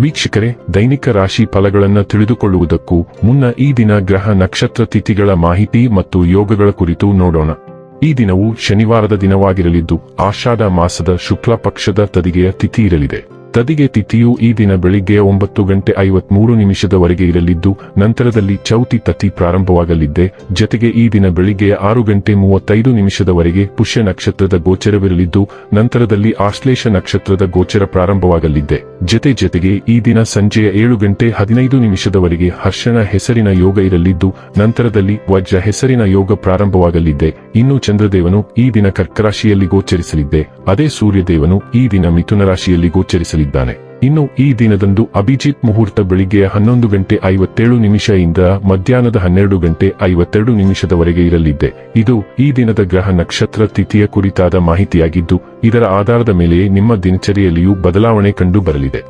ವೀಕ್ಷಕರೇ, ದೈನಿಕ ರಾಶಿ ಫಲಗಳನ್ನು ತಿಳಿದುಕೊಳ್ಳುವುದಕ್ಕೂ ಮುನ್ನ ಈ ದಿನ ಗ್ರಹ ನಕ್ಷತ್ರ ತಿಥಿಗಳ ಮಾಹಿತಿ ಮತ್ತು ಯೋಗಗಳ ಕುರಿತು ನೋಡೋಣ. ಈ ದಿನವು ಶನಿವಾರದ ದಿನವಾಗಿರಲಿದ್ದು, ಆಷಾಢ ಮಾಸದ ಶುಕ್ಲ ಪಕ್ಷದ ತದಿಗೆಯ ತಿಥಿ ಇರಲಿದೆ. ತದಿಗೆ ತಿಥಿಯು ಈ ದಿನ ಬೆಳಿಗ್ಗೆ ಒಂಬತ್ತು ಗಂಟೆ ಐವತ್ಮೂರು ನಿಮಿಷದವರೆಗೆ ಇರಲಿದ್ದು, ನಂತರದಲ್ಲಿ ಚೌತಿ ತತಿ ಪ್ರಾರಂಭವಾಗಲಿದ್ದೆ. ಜತೆಗೆ ಈ ದಿನ ಬೆಳಿಗ್ಗೆ ಆರು ಗಂಟೆ ಮೂವತ್ತೈದು ನಿಮಿಷದವರೆಗೆ ಪುಷ್ಯ ನಕ್ಷತ್ರದ ಗೋಚರವಿರಲಿದ್ದು, ನಂತರದಲ್ಲಿ ಆಶ್ಲೇಷ ನಕ್ಷತ್ರದ ಗೋಚರ ಪ್ರಾರಂಭವಾಗಲಿದ್ದೆ. ಜತೆ ಜತೆಗೆ ಈ ದಿನ ಸಂಜೆಯ ಏಳು ಗಂಟೆ ಹದಿನೈದು ನಿಮಿಷದವರೆಗೆ ಹರ್ಷಣ ಹೆಸರಿನ ಯೋಗ ಇರಲಿದ್ದು, ನಂತರದಲ್ಲಿ ವಜ್ರ ಹೆಸರಿನ ಯೋಗ ಪ್ರಾರಂಭವಾಗಲಿದ್ದೆ. ಇನ್ನು ಚಂದ್ರದೇವನು ಈ ದಿನ ಕರ್ಕರಾಶಿಯಲ್ಲಿ ಗೋಚರಿಸಲಿದ್ದೆ. ಅದೇ ಸೂರ್ಯದೇವನು ಈ ದಿನ ಮಿಥುನ ರಾಶಿಯಲ್ಲಿ ಗೋಚರಿಸಲಿದ್ದಾನೆ ಇನ್ನು ಈ ದಿನದಂದು ಅಭಿಜಿತ್ ಮುಹೂರ್ತ ಬೆಳಿಗ್ಗೆ ಹನ್ನೊಂದು ಗಂಟೆ ಐವತ್ತೇಳು ನಿಮಿಷದಿಂದ ಮಧ್ಯಾಹ್ನದ ಹನ್ನೆರಡು ಗಂಟೆ ಐವತ್ತೆರಡು ನಿಮಿಷದವರೆಗೆ ಇರಲಿದ್ದೆ. ಇದು ಈ ದಿನದ ಗ್ರಹ ನಕ್ಷತ್ರ ತಿಥಿಯ ಕುರಿತಾದ ಮಾಹಿತಿಯಾಗಿದ್ದು, ಇದರ ಆಧಾರದ ಮೇಲೆ ನಿಮ್ಮ ದಿನಚರಿಯಲ್ಲಿಯೂ ಬದಲಾವಣೆ ಕಂಡು ಬರಲಿದೆ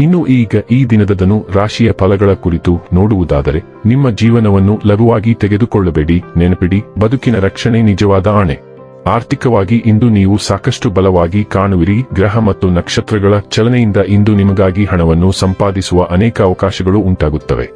ಇನ್ನು ಈಗ ಈ ದಿನದದನು ರಾಶಿಯ ಫಲಗಳ ಕುರಿತು ನೋಡುವುದಾದರೆ, ನಿಮ್ಮ ಜೀವನವನ್ನು ಲಘುವಾಗಿ ತೆಗೆದುಕೊಳ್ಳಬೇಡಿ, ನೆನಪಿಡಿ, ಬದುಕಿನ ರಕ್ಷಣೆ ನಿಜವಾದ ಆಣೆ. ಆರ್ಥಿಕವಾಗಿ ಇಂದು ನೀವು ಸಾಕಷ್ಟು ಬಲವಾಗಿ ಕಾಣುವಿರಿ. ಗ್ರಹ ಮತ್ತು ನಕ್ಷತ್ರಗಳ ಚಲನೆಯಿಂದ ಇಂದು ನಿಮಗಾಗಿ ಹಣವನ್ನು ಸಂಪಾದಿಸುವ ಅನೇಕ ಅವಕಾಶಗಳು ಉಂಟಾಗುತ್ತವೆ.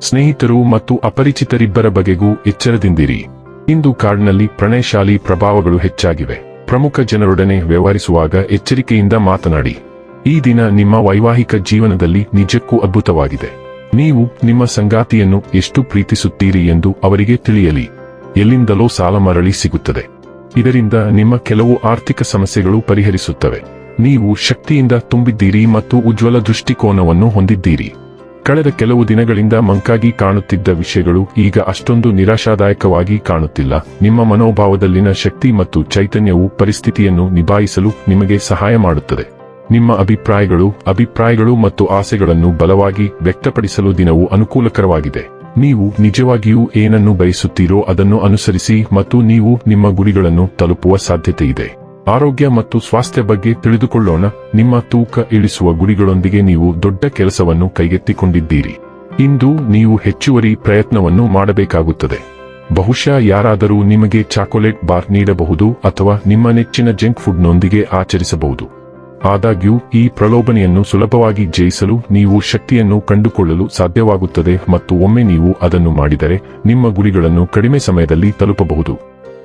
ಸ್ನೇಹಿತರು ಮತ್ತು ಅಪರಿಚಿತರಿಬ್ಬರ ಬಗೆಗೂ ಎಚ್ಚರದಿಂದಿರಿ. ಇಂದು ಕಾರ್ಡ್ನಲ್ಲಿ ಪ್ರಣಯಶಾಲಿ ಪ್ರಭಾವಗಳು ಹೆಚ್ಚಾಗಿವೆ. ಪ್ರಮುಖ ಜನರೊಡನೆ ವ್ಯವಹರಿಸುವಾಗ ಎಚ್ಚರಿಕೆಯಿಂದ ಮಾತನಾಡಿ. ಈ ದಿನ ನಿಮ್ಮ ವೈವಾಹಿಕ ಜೀವನದಲ್ಲಿ ನಿಜಕ್ಕೂ ಅದ್ಭುತವಾಗಿದೆ. ನೀವು ನಿಮ್ಮ ಸಂಗಾತಿಯನ್ನು ಎಷ್ಟು ಪ್ರೀತಿಸುತ್ತೀರಿ ಎಂದು ಅವರಿಗೆ ತಿಳಿಯಲಿ. ಎಲ್ಲಿಂದಲೋ ಸಾಲ ಮರಳಿ ಸಿಗುತ್ತದೆ. ಇದರಿಂದ ನಿಮ್ಮ ಕೆಲವು ಆರ್ಥಿಕ ಸಮಸ್ಯೆಗಳು ಪರಿಹರಿಸುತ್ತವೆ. ನೀವು ಶಕ್ತಿಯಿಂದ ತುಂಬಿದ್ದೀರಿ ಮತ್ತು ಉಜ್ವಲ ದೃಷ್ಟಿಕೋನವನ್ನು ಹೊಂದಿದ್ದೀರಿ. ಕಳೆದ ಕೆಲವು ದಿನಗಳಿಂದ ಮಂಕಾಗಿ ಕಾಣುತ್ತಿದ್ದ ವಿಷಯಗಳು ಈಗ ಅಷ್ಟೊಂದು ನಿರಾಶಾದಾಯಕವಾಗಿ ಕಾಣುತ್ತಿಲ್ಲ. ನಿಮ್ಮ ಮನೋಭಾವದಲ್ಲಿನ ಶಕ್ತಿ ಮತ್ತು ಚೈತನ್ಯವು ಪರಿಸ್ಥಿತಿಯನ್ನು ನಿಭಾಯಿಸಲು ನಿಮಗೆ ಸಹಾಯ ಮಾಡುತ್ತದೆ. ನಿಮ್ಮ ಅಭಿಪ್ರಾಯಗಳು ಅಭಿಪ್ರಾಯಗಳು ಮತ್ತು ಆಸೆಗಳನ್ನು ಬಲವಾಗಿ ವ್ಯಕ್ತಪಡಿಸಲು ದಿನವು ಅನುಕೂಲಕರವಾಗಿದೆ. ನೀವು ನಿಜವಾಗಿಯೂ ಏನನ್ನು ಬಯಸುತ್ತೀರೋ ಅದನ್ನು ಅನುಸರಿಸಿ ಮತ್ತು ನೀವು ನಿಮ್ಮ ಗುರಿಗಳನ್ನು ತಲುಪುವ ಸಾಧ್ಯತೆ ಇದೆ ಆರೋಗ್ಯ ಮತ್ತು ಸ್ವಾಸ್ಥ್ಯ ಬಗ್ಗೆ ತಿಳಿದುಕೊಳ್ಳೋಣ. ನಿಮ್ಮ ತೂಕ ಇಳಿಸುವ ಗುರಿಗಳೊಂದಿಗೆ ನೀವು ದೊಡ್ಡ ಕೆಲಸವನ್ನು ಕೈಗೆತ್ತಿಕೊಂಡಿದ್ದೀರಿ. ಇಂದು ನೀವು ಹೆಚ್ಚುವರಿ ಪ್ರಯತ್ನವನ್ನು ಮಾಡಬೇಕಾಗುತ್ತದೆ. ಬಹುಶಃ ಯಾರಾದರೂ ನಿಮಗೆ ಚಾಕೊಲೇಟ್ ಬಾರ್ ನೀಡಬಹುದು ಅಥವಾ ನಿಮ್ಮ ನೆಚ್ಚಿನ ಜಂಕ್ ಫುಡ್ನೊಂದಿಗೆ ಆಚರಿಸಬಹುದು. ಆದಾಗ್ಯೂ, ಈ ಪ್ರಲೋಭನೆಯನ್ನು ಸುಲಭವಾಗಿ ಜಯಿಸಲು ನೀವು ಶಕ್ತಿಯನ್ನು ಕಂಡುಕೊಳ್ಳಲು ಸಾಧ್ಯವಾಗುತ್ತದೆ ಮತ್ತು ಒಮ್ಮೆ ನೀವು ಅದನ್ನು ಮಾಡಿದರೆ, ನಿಮ್ಮ ಗುರಿಗಳನ್ನು ಕಡಿಮೆ ಸಮಯದಲ್ಲಿ ತಲುಪಬಹುದು.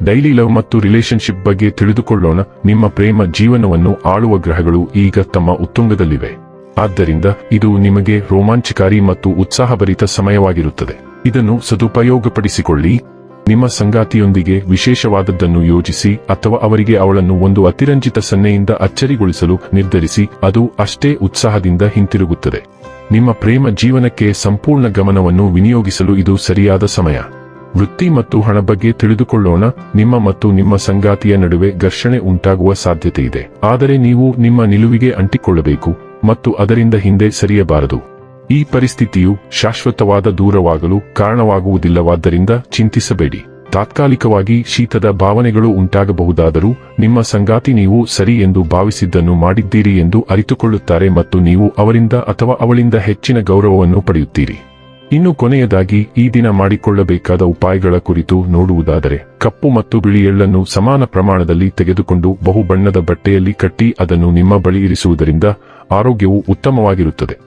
ಡೈಲಿ ಲವ್ ಮತ್ತು ರಿಲೇಶನ್ಶಿಪ್ ಬಗ್ಗೆ ತಿಳಿದುಕೊಳ್ಳೋಣ, ನಿಮ್ಮ ಪ್ರೇಮ ಜೀವನವನ್ನು ಆಳುವ ಗ್ರಹಗಳು ಈಗ ತಮ್ಮ ಉತ್ತುಂಗದಲ್ಲಿವೆ. ಆದ್ದರಿಂದ, ಇದು ನಿಮಗೆ ರೋಮಾಂಚಕಾರಿ ಮತ್ತು ಉತ್ಸಾಹಭರಿತ ಸಮಯವಾಗಿರುತ್ತದೆ. ಇದನ್ನು ಸದುಪಯೋಗಪಡಿಸಿಕೊಳ್ಳಿ. ನಿಮ್ಮ ಸಂಗಾತಿಯೊಂದಿಗೆ ವಿಶೇಷವಾದದ್ದನ್ನು ಯೋಜಿಸಿ ಅಥವಾ ಅವರಿಗೆ ಅವಳನ್ನು ಒಂದು ಅತಿರಂಜಿತ ಸನ್ನೆಯಿಂದ ಅಚ್ಚರಿಗೊಳಿಸಲು ನಿರ್ಧರಿಸಿ, ಅದು ಅಷ್ಟೇ ಉತ್ಸಾಹದಿಂದ ಹಿಂತಿರುಗುತ್ತದೆ. ನಿಮ್ಮ ಪ್ರೇಮ ಜೀವನಕ್ಕೆ ಸಂಪೂರ್ಣ ಗಮನವನ್ನು ವಿನಿಯೋಗಿಸಲು ಇದು ಸರಿಯಾದ ಸಮಯ. ವೃತ್ತಿ ಮತ್ತು ಹಣ ಬಗ್ಗೆ ತಿಳಿದುಕೊಳ್ಳೋಣ, ನಿಮ್ಮ ಮತ್ತು ನಿಮ್ಮ ಸಂಗಾತಿಯ ನಡುವೆ ಘರ್ಷಣೆ ಉಂಟಾಗುವ ಸಾಧ್ಯತೆ ಇದೆ ಆದರೆ ನೀವು ನಿಮ್ಮ ನಿಲುವಿಗೆ ಅಂಟಿಕೊಳ್ಳಬೇಕು ಮತ್ತು ಅದರಿಂದ ಹಿಂದೆ ಸರಿಯಬಾರದು. ಈ ಪರಿಸ್ಥಿತಿಯು ಶಾಶ್ವತವಾದ ದೂರವಾಗಲು ಕಾರಣವಾಗುವುದಿಲ್ಲವಾದ್ದರಿಂದ ಚಿಂತಿಸಬೇಡಿ. ತಾತ್ಕಾಲಿಕವಾಗಿ ಶೀತದ ಭಾವನೆಗಳು ಉಂಟಾಗಬಹುದಾದರೂ ನಿಮ್ಮ ಸಂಗಾತಿ ನೀವು ಸರಿ ಎಂದು ಭಾವಿಸಿದ್ದನ್ನು ಮಾಡಿದ್ದೀರಿ ಎಂದು ಅರಿತುಕೊಳ್ಳುತ್ತಾರೆ ಮತ್ತು ನೀವು ಅವರಿಂದ ಅಥವಾ ಅವಳಿಂದ ಹೆಚ್ಚಿನ ಗೌರವವನ್ನು ಪಡೆಯುತ್ತೀರಿ. ಇನ್ನು ಕೊನೆಯದಾಗಿ ಈ ದಿನ ಮಾಡಿಕೊಳ್ಳಬೇಕಾದ ಉಪಾಯಗಳ ಕುರಿತು ನೋಡುವುದಾದರೆ, ಕಪ್ಪು ಮತ್ತು ಬಿಳಿ ಎಳ್ಳನ್ನು ಸಮಾನ ಪ್ರಮಾಣದಲ್ಲಿ ತೆಗೆದುಕೊಂಡು ಬಹುಬಣ್ಣದ ಬಟ್ಟೆಯಲ್ಲಿ ಕಟ್ಟಿ ಅದನ್ನು ನಿಮ್ಮ ಬಳಿ ಇರಿಸುವುದರಿಂದ ಆರೋಗ್ಯವು ಉತ್ತಮವಾಗಿರುತ್ತದೆ.